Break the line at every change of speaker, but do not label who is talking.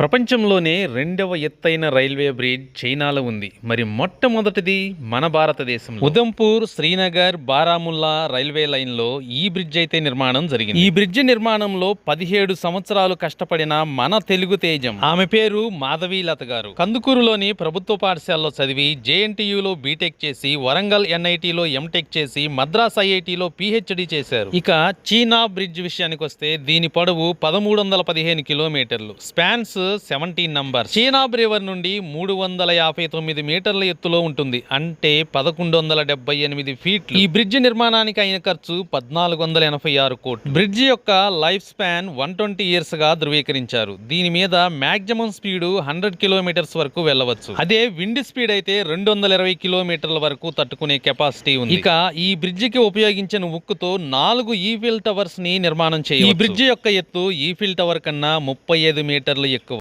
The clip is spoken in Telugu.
ప్రపంచంలోనే రెండవ ఎత్తైన రైల్వే బ్రిడ్జ్ చైనాలో ఉంది. మరి మొట్టమొదటిది మన భారతదేశంలో. ఉదంపూర్ శ్రీనగర్ బారాముల్లా రైల్వే లైన్లో ఈ బ్రిడ్జ్ అయితే నిర్మాణం జరిగింది. ఈ బ్రిడ్జ్ నిర్మాణంలో పదిహేడు సంవత్సరాలు కష్టపడిన మన తెలుగు తేజం. ఆమె పేరు మాధవీలత గారు. కందుకూరులోని ప్రభుత్వ పాఠశాలలో చదివి జేఎన్టీయులో బీటెక్ చేసి వరంగల్ ఎన్ఐటిలో ఎంటెక్ చేసి మద్రాస్ ఐఐటిలో పిహెచ్డి చేశారు. ఇక చీనా బ్రిడ్జ్ విషయానికి వస్తే దీని పొడవు పదమూడు వందల పదిహేను కిలోమీటర్లు. స్పాన్స్ సెవెంటీన్ నంబర్ చీనా బ్రేవర్ నుండి మూడు వందల యాభై తొమ్మిది మీటర్ల ఎత్తులో ఉంటుంది. అంటే పదకొండు వందల డెబ్బై ఎనిమిది ఫీట్లు ఈ బ్రిడ్జ్ నిర్మాణానికి అయిన ఖర్చు పద్నాలుగు వందల ఎనభై ఆరు కోట్లు. బ్రిడ్జ్ యొక్క లైఫ్ స్పాన్ వన్ ట్వంటీ ఇయర్స్గా ధృవీకరించారు. దీని మీద మాక్సిమం స్పీడ్ హండ్రెడ్ కిలోమీటర్స్ వరకు వెళ్ళవచ్చు. అదే విండ్ స్పీడ్ అయితే రెండు వందల ఇరవై కిలోమీటర్ల వరకు తట్టుకునే కెపాసిటీ ఉంది. ఇక ఈ బ్రిడ్జ్కి ఉపయోగించిన ఉక్కుతో నాలుగు ఈఫిల్ టవర్స్ని నిర్మాణం చేయాలి ఈ బ్రిడ్జ్ యొక్క ఎత్తు ఈఫిల్ టవర్ కన్నా ముప్పై ఐదు మీటర్లు ఎక్కువ.